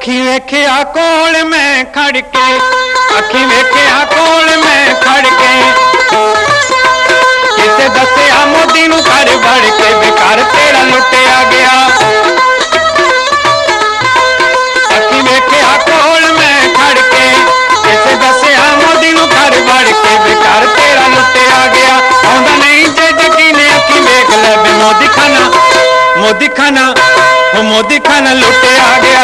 ਅੱਖੀ ਵੇਖਿਆ ਕੋਲ ਮੈਂ ਖੜ ਕੇ ਅੱਖੀ ਵੇਖਿਆ ਕੋਲ ਮੈਂ ਖੜ ਕੇ ਕਿਸੇ ਦੱਸਿਆ ਮੋਦੀ ਨੂੰ ਘਰ ਵੜ ਕੇ ਬੇਕਾਰ ਤੇਰਾ ਲੁੱਟਿਆ ਗਿਆ ਅੱਖੀ ਵੇਖਿਆ ਕੋਲ ਮੈਂ ਖੜ ਕੇ ਕਿਸੇ ਦੱਸਿਆ ਮੋਦੀ ਨੂੰ ਘਰ ਵੜ ਕੇ ਬੇਕਾਰ ਤੇਰਾ ਲੁੱਟਿਆ ਗਿਆ ਆਉਂਦਾ ਨਹੀਂ ਜੇ ਜੱਗੀ ਨੇ ਅੱਖੀ ਵੇਖ ਲੈ ਬੇ ਮੋਦੀ ਖਾਨਾ ਮੋਦੀ ਖਾਨਾ मोदी खाना लुटे आ गया।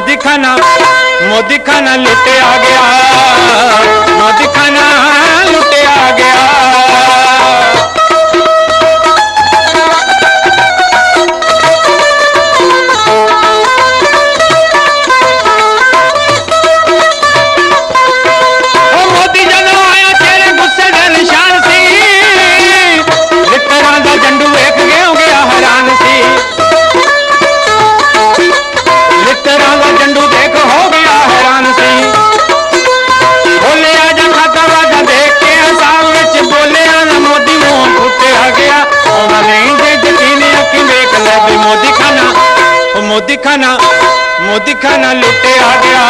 मोदी खाना मोदी खाना लेते आ गया। मोदी खाना मोदी खाना मोदी खाना लुटे आ गया।